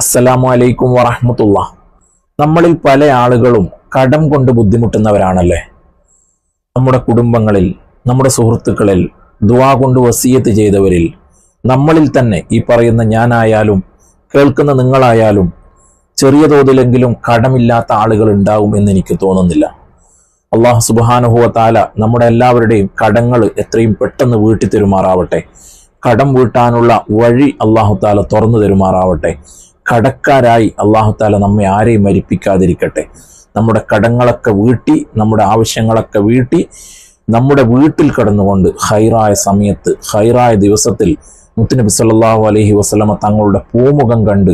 അസ്സലാമു അലൈക്കും വറഹമത്തുള്ള. നമ്മളിൽ പല ആളുകളും കടം കൊണ്ട് ബുദ്ധിമുട്ടുന്നവരാണല്ലേ? നമ്മുടെ കുടുംബങ്ങളിൽ നമ്മുടെ സുഹൃത്തുക്കളിൽ ദുവാ കൊണ്ട് വസീയത്ത് ചെയ്തവരിൽ നമ്മളിൽ തന്നെ ഈ പറയുന്ന ഞാനായാലും കേൾക്കുന്ന നിങ്ങളായാലും ചെറിയ തോതിലെങ്കിലും കടമില്ലാത്ത ആളുകൾ ഉണ്ടാവും എന്ന് എനിക്ക് തോന്നുന്നില്ല. അള്ളാഹു സുബാനുഹുവ താല നമ്മുടെ എല്ലാവരുടെയും കടങ്ങൾ എത്രയും പെട്ടെന്ന് വീട്ടി തരുമാറാവട്ടെ കടം വീട്ടാനുള്ള വഴി അള്ളാഹു താല തുറന്നു തരുമാറാവട്ടെ. കടക്കാരായി അള്ളാഹു താല നമ്മെ ആരെയും മരിപ്പിക്കാതിരിക്കട്ടെ. നമ്മുടെ കടങ്ങളൊക്കെ വീട്ടി നമ്മുടെ ആവശ്യങ്ങളൊക്കെ വീട്ടി നമ്മുടെ വീട്ടിൽ കടന്നുകൊണ്ട് ഹൈറായ സമയത്ത് ഹൈറായ ദിവസത്തിൽ മുത്തുനബി സല്ലാഹു അലഹി വസ്ലമ തങ്ങളുടെ പൂമുഖം കണ്ട്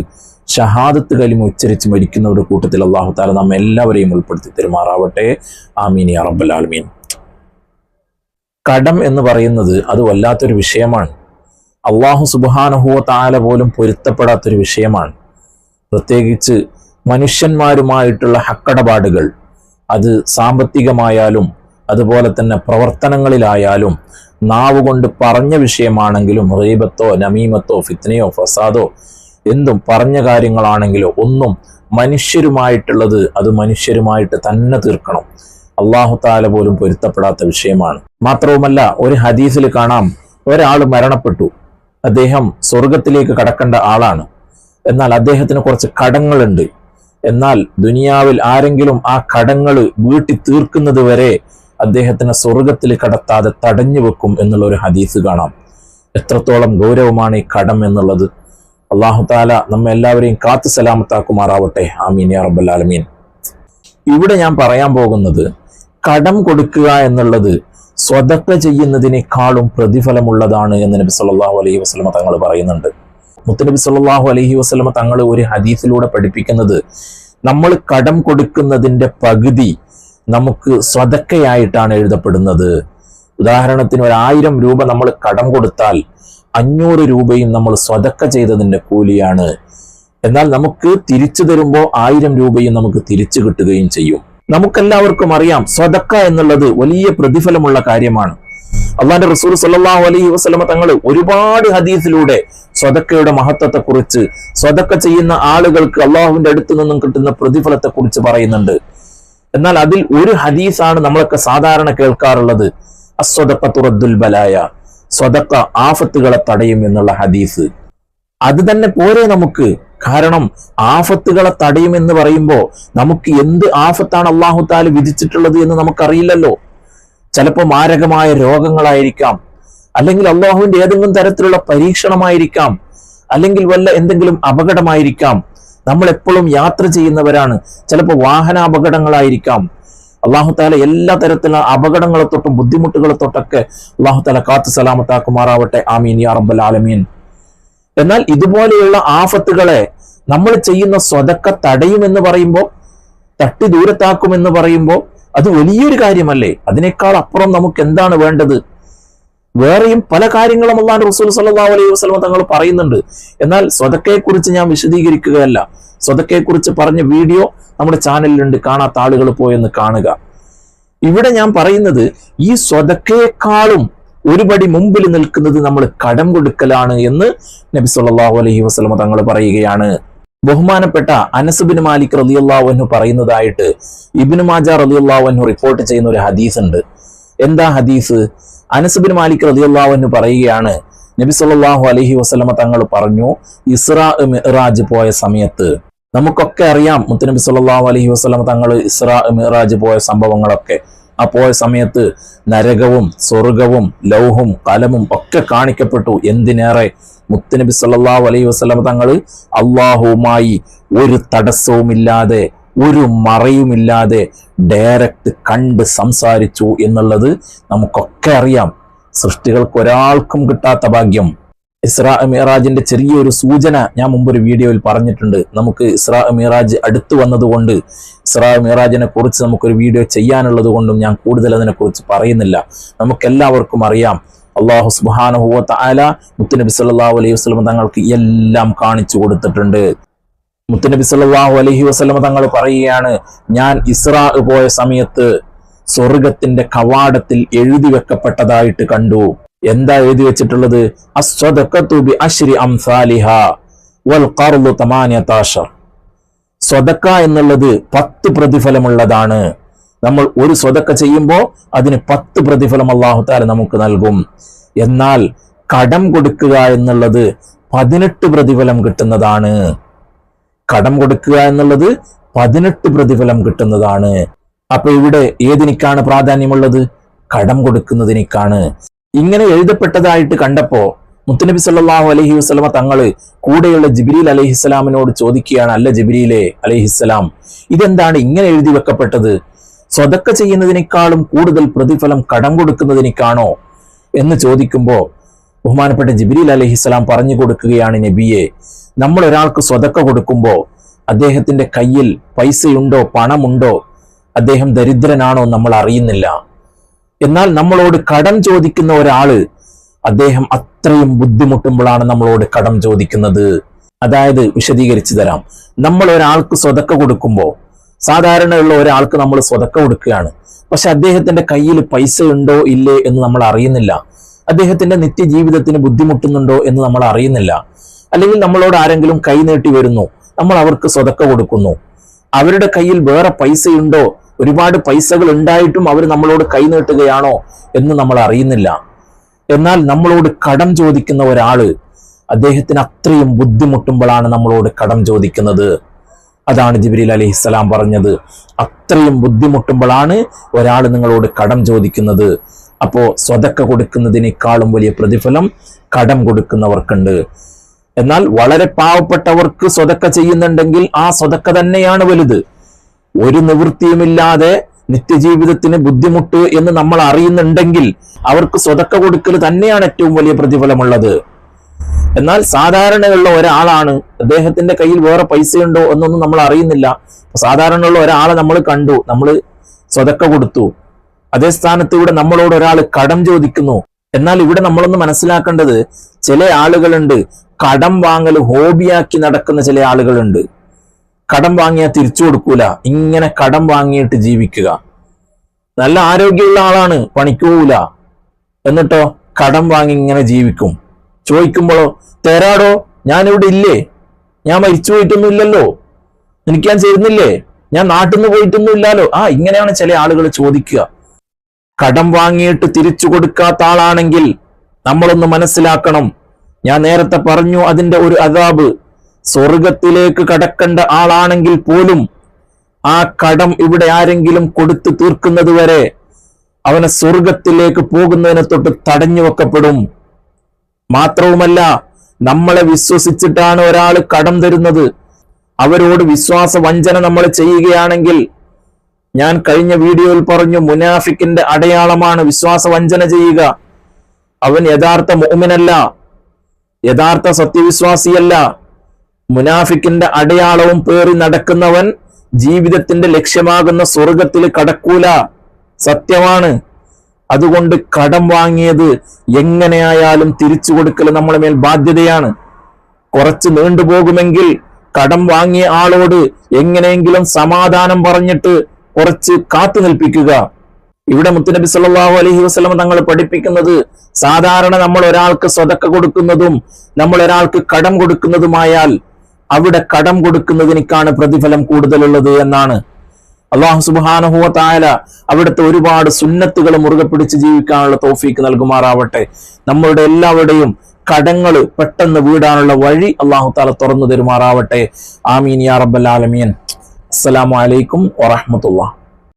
ഷഹാദത്ത് കലിമ ഉച്ചരിച്ച് മരിക്കുന്നവരുടെ കൂട്ടത്തിൽ അള്ളാഹു താല നമ്മെ എല്ലാവരെയും ഉൾപ്പെടുത്തി തെരുമാറാവട്ടെ. ആമീൻ ആലമീൻ. കടം എന്ന് പറയുന്നത് അത് വല്ലാത്തൊരു വിഷയമാണ്. അള്ളാഹു സുബാനഹുവ താല പോലും പൊരുത്തപ്പെടാത്തൊരു വിഷയമാണ്. പ്രത്യേകിച്ച് മനുഷ്യന്മാരുമായിട്ടുള്ള ഹക്കടപാടുകൾ. അത് സാമ്പത്തികമായാലും അതുപോലെ തന്നെ പ്രവർത്തനങ്ങളിലായാലും നാവ് കൊണ്ട് പറഞ്ഞ വിഷയമാണെങ്കിലും റീബത്തോ നമീമത്തോ ഫിത്നയോ ഫസാദോ എന്തും പറഞ്ഞ കാര്യങ്ങളാണെങ്കിലോ ഒന്നും മനുഷ്യരുമായിട്ടുള്ളത് അത് മനുഷ്യരുമായിട്ട് തന്നെ തീർക്കണം. അള്ളാഹു താല പോലും പൊരുത്തപ്പെടാത്ത വിഷയമാണ്. മാത്രവുമല്ല ഒരു ഹദീസിൽ കാണാം ഒരാൾ മരണപ്പെട്ടു. അദ്ദേഹം സ്വർഗത്തിലേക്ക് കടക്കേണ്ട ആളാണ്. എന്നാൽ അദ്ദേഹത്തിന് കുറച്ച് കടങ്ങളുണ്ട്. എന്നാൽ ദുനിയാവിൽ ആരെങ്കിലും ആ കടങ്ങൾ വീട്ടി തീർക്കുന്നത് വരെ അദ്ദേഹത്തിന് സ്വർഗത്തിൽ കടത്താതെ തടഞ്ഞു വെക്കും എന്നുള്ള ഒരു ഹദീസ് കാണാം. എത്രത്തോളം ഗൗരവമാണ് ഈ കടം എന്നുള്ളത്. അള്ളാഹു താല നമ്മെ എല്ലാവരെയും കാത്തു സലാമത്താക്കുമാറാവട്ടെ. ആമീൻ യാ റബ്ബൽ ആലമീൻ. ഇവിടെ ഞാൻ പറയാൻ പോകുന്നത് കടം കൊടുക്കുക എന്നുള്ളത് സ്വതക്ക ചെയ്യുന്നതിനേക്കാളും പ്രതിഫലമുള്ളതാണ് എന്ന് നബി സല്ലാഹു അലൈഹി വസ്ലമ തങ്ങൾ പറയുന്നുണ്ട്. മുത്തനബി സല്ലാഹു അലൈഹി വസ്ലമ തങ്ങൾ ഒരു ഹദീസിലൂടെ പഠിപ്പിക്കുന്നത് നമ്മൾ കടം കൊടുക്കുന്നതിന്റെ പകുതി നമുക്ക് സ്വതക്കയായിട്ടാണ് എഴുതപ്പെടുന്നത്. ഉദാഹരണത്തിന് ഒരു ആയിരം രൂപ നമ്മൾ കടം കൊടുത്താൽ അഞ്ഞൂറ് രൂപയും നമ്മൾ സ്വതക്ക ചെയ്തതിന്റെ കൂലിയാണ്. എന്നാൽ നമുക്ക് തിരിച്ചു തരുമ്പോൾ ആയിരം രൂപയും നമുക്ക് തിരിച്ചു കിട്ടുകയും ചെയ്യും. നമുക്കെല്ലാവർക്കും അറിയാം സ്വതക്ക എന്നുള്ളത് വലിയ പ്രതിഫലമുള്ള കാര്യമാണ്. അള്ളാന്റെ റസൂൽ സല്ലല്ലാഹു അലൈഹി വസ്ലമ തങ്ങൾ ഒരുപാട് ഹദീസിലൂടെ സ്വതക്കയുടെ മഹത്വത്തെക്കുറിച്ച് സ്വതക്ക ചെയ്യുന്ന ആളുകൾക്ക് അള്ളാഹുവിന്റെ അടുത്തു നിന്നും കിട്ടുന്ന പ്രതിഫലത്തെക്കുറിച്ച് പറയുന്നുണ്ട്. എന്നാൽ അതിൽ ഒരു ഹദീസാണ് നമ്മളൊക്കെ സാധാരണ കേൾക്കാറുള്ളത്. അസ്വതക്ക തുറദ്ദുൽ ബലായ. സ്വതക്ക ആഫത്തുകളെ തടയും എന്നുള്ള ഹദീസ്. അത് തന്നെ പോരെ നമുക്ക്? കാരണം ആഫത്തുകളെ തടയും എന്ന് പറയുമ്പോൾ നമുക്ക് എന്ത് ആഫത്താണ് അള്ളാഹു താൽ വിധിച്ചിട്ടുള്ളത് എന്ന് നമുക്കറിയില്ലല്ലോ. ചിലപ്പോൾ മാരകമായ രോഗങ്ങളായിരിക്കാം. അല്ലെങ്കിൽ അള്ളാഹുവിന്റെ ഏതെങ്കിലും തരത്തിലുള്ള പരീക്ഷണമായിരിക്കാം. അല്ലെങ്കിൽ വല്ല എന്തെങ്കിലും അപകടമായിരിക്കാം. നമ്മൾ എപ്പോഴും യാത്ര ചെയ്യുന്നവരാണ്. ചിലപ്പോൾ വാഹന അപകടങ്ങളായിരിക്കാം അള്ളാഹു താല എല്ലാ തരത്തിലുള്ള അപകടങ്ങളെ തൊട്ടും ബുദ്ധിമുട്ടുകളെ തൊട്ടൊക്കെ അള്ളാഹു താല കാത്തു സലാമത്താക്കുമാറാവട്ടെ. ആമീൻ യാ റബ്ബൽ ആലമീൻ. എന്നാൽ ഇതുപോലെയുള്ള ആഫത്തുകളെ നമ്മൾ ചെയ്യുന്ന സ്വതക്ക തടയുമെന്ന് പറയുമ്പോൾ തട്ടി ദൂരത്താക്കുമെന്ന് പറയുമ്പോൾ അത് വലിയൊരു കാര്യമല്ലേ? അതിനേക്കാൾ അപ്പുറം നമുക്ക് എന്താണ് വേണ്ടത്? വേറെയും പല കാര്യങ്ങളും അള്ളാഹ് റസൂൽ സല്ലാ അലൈഹി വസ്ലമ തങ്ങൾ പറയുന്നുണ്ട്. എന്നാൽ സ്വതക്കയെക്കുറിച്ച് ഞാൻ വിശദീകരിക്കുകയല്ല. സ്വതക്കയെക്കുറിച്ച് പറഞ്ഞ വീഡിയോ നമ്മുടെ ചാനലിലുണ്ട്. കാണാത്ത ആളുകൾ പോയെന്ന് കാണുക. ഇവിടെ ഞാൻ പറയുന്നത് ഈ സ്വതക്കയെക്കാളും ഒരുപടി മുമ്പിൽ നിൽക്കുന്നത് നമ്മൾ കടം കൊടുക്കലാണ് എന്ന് നബി സല്ലാഹു അലഹി വസ്ലമ തങ്ങൾ പറയുകയാണ്. ബഹുമാനപ്പെട്ട അനസുബിൻ മാലിക് അൻഹു പറയുന്നതായിട്ട് ഇബ്നു മാജ അൻഹു റിപ്പോർട്ട് ചെയ്യുന്ന ഒരു ഹദീസ് ഉണ്ട്. എന്താ ഹദീസ്? അനസുബിൻ മാലിക് അൻഹു പറയുകയാണ് നബി സല്ലാഹു അലഹി വസ്ലമ തങ്ങൾ പറഞ്ഞു ഇസ്രാ മിറാജ് പോയ സമയത്ത് നമുക്കൊക്കെ അറിയാം മുത്തുനബി സല്ലാഹു അലഹി വസ്ലമ തങ്ങൾ ഇസ്രാ മിറാജ് പോയ സംഭവങ്ങളൊക്കെ. പോയ സമയത്ത് നരകവും സ്വർഗവും ലൗഹും കലമും ഒക്കെ കാണിക്കപ്പെട്ടു. എന്തിനേറെ? മുത്തുനബി സല്ലാ അലൈഹി വസ്ലം തങ്ങൾ അള്ളാഹുവുമായി ഒരു തടസ്സവുമില്ലാതെ ഒരു മറയുമില്ലാതെ ഡയറക്റ്റ് കണ്ട് സംസാരിച്ചു എന്നുള്ളത് നമുക്കൊക്കെ അറിയാം. സൃഷ്ടികൾക്ക് ഒരാൾക്കും കിട്ടാത്ത ഭാഗ്യം. ഇസ്രാ മിറാജിന്റെ ചെറിയൊരു സൂചന ഞാൻ മുമ്പൊരു വീഡിയോയിൽ പറഞ്ഞിട്ടുണ്ട്. നമുക്ക് ഇസ്രാ മിറാജ് അടുത്തു വന്നതുകൊണ്ട് ഇസ്രാ മിറാജിനെ കുറിച്ച് നമുക്കൊരു വീഡിയോ ചെയ്യാനുള്ളത് കൊണ്ടും ഞാൻ കൂടുതൽ അതിനെക്കുറിച്ച് പറയുന്നില്ല. നമുക്കെല്ലാവർക്കും അറിയാം. അള്ളാഹു സുബാനുഹുവത്ത ആല മുത്തുനബി സല്ലല്ലാഹു അലൈഹി വസല്ലം തങ്ങൾക്ക് എല്ലാം കാണിച്ചു കൊടുത്തിട്ടുണ്ട്. മുത്തുനബി സല്ലല്ലാഹു അലൈഹി വസല്ലം തങ്ങൾ പറയുകയാണ് ഞാൻ ഇസ്രാ പോയ സമയത്ത് സ്വർഗത്തിന്റെ കവാടത്തിൽ എഴുതി വെക്കപ്പെട്ടതായിട്ട് കണ്ടു. എന്താ എഴുതി വെച്ചിട്ടുള്ളത്? അസ്വദക്കത്തുബി അശ്രി അംസാലിഹ വൽ ഖർദു തമാനിയത്താഷർ സ്വതക്ക എന്നുള്ളത് പത്ത് പ്രതിഫലമുള്ളതാണ്. നമ്മൾ ഒരു സ്വതക്ക ചെയ്യുമ്പോൾ അതിന് പത്ത് പ്രതിഫലം അള്ളാഹു താല നമുക്ക് നൽകും. എന്നാൽ കടം കൊടുക്കുക എന്നുള്ളത് പതിനെട്ട് പ്രതിഫലം കിട്ടുന്നതാണ്. കടം കൊടുക്കുക എന്നുള്ളത് പതിനെട്ട് പ്രതിഫലം കിട്ടുന്നതാണ്. അപ്പൊ ഇവിടെ ഏതിനിക്കാണ് പ്രാധാന്യമുള്ളത്? കടം കൊടുക്കുന്നതിനിക്കാണ്. ഇങ്ങനെ എഴുതപ്പെട്ടതായിട്ട് കണ്ടപ്പോ മുത്തുനബി സല്ലാഹു അലഹി വസ്ലമ തങ്ങൾ കൂടെയുള്ള ജിബ്രീൽ അലഹിസ്സലാമിനോട് ചോദിക്കുകയാണ് അല്ല ജിബിരിയിലെ അലഹിസ്സലാം ഇതെന്താണ് ഇങ്ങനെ എഴുതി വെക്കപ്പെട്ടത്? സ്വതക്ക ചെയ്യുന്നതിനേക്കാളും കൂടുതൽ പ്രതിഫലം കടം കൊടുക്കുന്നതിനേക്കാണോ? എന്ന് ചോദിക്കുമ്പോൾ ബഹുമാനപ്പെട്ട ജിബ്രീൽ അലഹിസ്സലാം പറഞ്ഞു കൊടുക്കുകയാണ് നബിയെ നമ്മൾ ഒരാൾക്ക് സ്വതക്ക കൊടുക്കുമ്പോൾ അദ്ദേഹത്തിന്റെ കയ്യിൽ പൈസയുണ്ടോ പണമുണ്ടോ? അദ്ദേഹം ദരിദ്രനാണോ നമ്മൾ അറിയുന്നില്ല. എന്നാൽ നമ്മളോട് കടം ചോദിക്കുന്ന ഒരാൾ അദ്ദേഹം അത്രയും ബുദ്ധിമുട്ടുമ്പോഴാണ് നമ്മളോട് കടം ചോദിക്കുന്നത്. അതായത് വിശദീകരിച്ചു തരാം. നമ്മൾ ഒരാൾക്ക് സ്വതക്ക കൊടുക്കുമ്പോൾ സാധാരണയുള്ള ഒരാൾക്ക് നമ്മൾ സ്വതക്ക കൊടുക്കുകയാണ്. പക്ഷെ അദ്ദേഹത്തിന്റെ കയ്യിൽ പൈസ ഉണ്ടോ ഇല്ലേ എന്ന് നമ്മൾ അറിയുന്നില്ല. അദ്ദേഹത്തിന്റെ നിത്യജീവിതത്തിന് ബുദ്ധിമുട്ടുന്നുണ്ടോ എന്ന് നമ്മൾ അറിയുന്നില്ല. അല്ലെങ്കിൽ നമ്മളോട് ആരെങ്കിലും കൈ നീട്ടി വരുന്നു നമ്മൾ അവർക്ക് സ്വതക്ക കൊടുക്കുന്നു. അവരുടെ കയ്യിൽ വേറെ പൈസയുണ്ടോ ഒരുപാട് പൈസകൾ ഉണ്ടായിട്ടും അവർ നമ്മളോട് കൈനീട്ടുകയാണോ എന്ന് നമ്മൾ അറിയുന്നില്ല. എന്നാൽ നമ്മളോട് കടം ചോദിക്കുന്ന ഒരാൾ അദ്ദേഹത്തിന് അത്രയും ബുദ്ധിമുട്ടുമ്പോഴാണ് നമ്മളോട് കടം ചോദിക്കുന്നത്. അതാണ് ജിബ്രീൽ അലൈഹിസ്സലാം പറഞ്ഞത്. അത്രയും ബുദ്ധിമുട്ടുമ്പോഴാണ് ഒരാൾ നിങ്ങളോട് കടം ചോദിക്കുന്നത്. അപ്പോ സ്വതക്ക കൊടുക്കുന്നതിനേക്കാളും വലിയ പ്രതിഫലം കടം കൊടുക്കുന്നവർക്കുണ്ട്. എന്നാൽ വളരെ പാവപ്പെട്ടവർക്ക് സ്വതക്ക ചെയ്യുന്നുണ്ടെങ്കിൽ ആ സ്വതക്ക തന്നെയാണ് വലുത്. ഒരു നിവൃത്തിയുമില്ലാതെ നിത്യജീവിതത്തിന് ബുദ്ധിമുട്ട് എന്ന് നമ്മൾ അറിയുന്നുണ്ടെങ്കിൽ അവർക്ക് സ്വതക്ക കൊടുക്കൽ തന്നെയാണ് ഏറ്റവും വലിയ പ്രതിഫലമുള്ളത്. എന്നാൽ സാധാരണയുള്ള ഒരാളാണ് അദ്ദേഹത്തിന്റെ കയ്യിൽ വേറെ പൈസയുണ്ടോ എന്നൊന്നും നമ്മൾ അറിയുന്നില്ല. സാധാരണയുള്ള ഒരാളെ നമ്മൾ കണ്ടു നമ്മൾ സ്വതക്ക കൊടുത്തു. അതേ സ്ഥാനത്ത് ഇവിടെ നമ്മളോട് ഒരാൾ കടം ചോദിക്കുന്നു. എന്നാൽ ഇവിടെ നമ്മളൊന്ന് മനസ്സിലാക്കേണ്ടത് ചില ആളുകളുണ്ട് കടം വാങ്ങൽ ഹോബിയാക്കി നടക്കുന്ന ചില ആളുകളുണ്ട്. കടം വാങ്ങിയാൽ തിരിച്ചു കൊടുക്കൂല. ഇങ്ങനെ കടം വാങ്ങിയിട്ട് ജീവിക്കുക. നല്ല ആരോഗ്യമുള്ള ആളാണ് പണിക്കൂല എന്നിട്ടോ കടം വാങ്ങി ഇങ്ങനെ ജീവിക്കും. ചോദിക്കുമ്പോഴോ തരാടോ ഞാനിവിടെ ഇല്ലേ? ഞാൻ മരിച്ചു പോയിട്ടൊന്നും ഇല്ലല്ലോ? എനിക്ക് ഞാൻ ചേരുന്നില്ലേ? ഞാൻ നാട്ടിൽ നിന്ന് പോയിട്ടൊന്നും ഇല്ലല്ലോ ആ ഇങ്ങനെയാണ് ചില ആളുകൾ ചോദിക്കുക. കടം വാങ്ങിയിട്ട് തിരിച്ചു കൊടുക്കാത്ത ആളാണെങ്കിൽ നമ്മളൊന്ന് മനസ്സിലാക്കണം. ഞാൻ നേരത്തെ പറഞ്ഞു അതിന്റെ ഒരു അതാബ് സ്വർഗത്തിലേക്ക് കടക്കേണ്ട ആളാണെങ്കിൽ പോലും ആ കടം ഇവിടെ ആരെങ്കിലും കൊടുത്തു തീർക്കുന്നത് വരെ അവനെ സ്വർഗത്തിലേക്ക് പോകുന്നതിനെ തൊട്ട് തടഞ്ഞു വെക്കപ്പെടും. മാത്രവുമല്ല നമ്മളെ വിശ്വസിച്ചിട്ടാണ് ഒരാൾ കടം തരുന്നത്. അവരോട് വിശ്വാസ വഞ്ചന നമ്മൾ ചെയ്യുകയാണെങ്കിൽ ഞാൻ കഴിഞ്ഞ വീഡിയോയിൽ പറഞ്ഞു മുനാഫിക്കിന്റെ അടയാളമാണ് വിശ്വാസ വഞ്ചന ചെയ്യുക. അവൻ യഥാർത്ഥ മോമിനല്ല യഥാർത്ഥ സത്യവിശ്വാസിയല്ല. മുനാഫിക്കിന്റെ അടയാളവും പേറി നടക്കുന്നവൻ ജീവിതത്തിന്റെ ലക്ഷ്യമാകുന്ന സ്വർഗത്തിൽ കടക്കൂല. സത്യമാണ്. അതുകൊണ്ട് കടം വാങ്ങിയത് എങ്ങനെയായാലും തിരിച്ചു കൊടുക്കൽ നമ്മളെ മേൽ ബാധ്യതയാണ്. കുറച്ച് നീണ്ടുപോകുമെങ്കിൽ കടം വാങ്ങിയ ആളോട് എങ്ങനെയെങ്കിലും സമാധാനം പറഞ്ഞിട്ട് കുറച്ച് കാത്തു നിൽപ്പിക്കുക. ഇവിടെ മുത്തുനബി സല്ലാഹു അലഹി വസ്ലം തങ്ങൾ പഠിപ്പിക്കുന്നത് സാധാരണ നമ്മൾ ഒരാൾക്ക് സ്വതക്ക കൊടുക്കുന്നതും നമ്മൾ ഒരാൾക്ക് കടം കൊടുക്കുന്നതുമായാൽ അവിടെ കടം കൊടുക്കുന്നതിനേക്കാണ് പ്രതിഫലം കൂടുതലുള്ളത് എന്നാണ്. അള്ളാഹു സുബാനഹുവ തായാല അവിടുത്തെ ഒരുപാട് സുന്നത്തുകൾ മുറുകെ പിടിച്ച് ജീവിക്കാനുള്ള തോഫീക്ക് നൽകുമാറാവട്ടെ. നമ്മളുടെ എല്ലാവരുടെയും കടങ്ങൾ പെട്ടെന്ന് വീടാനുള്ള വഴി അള്ളാഹു താല തുറന്നു തരുമാറാവട്ടെ. ആമീൻ യാ റബ്ബൽ ആലമീൻ. അസ്സലാമു അലൈക്കും വറഹ്മത്തുള്ളാഹി.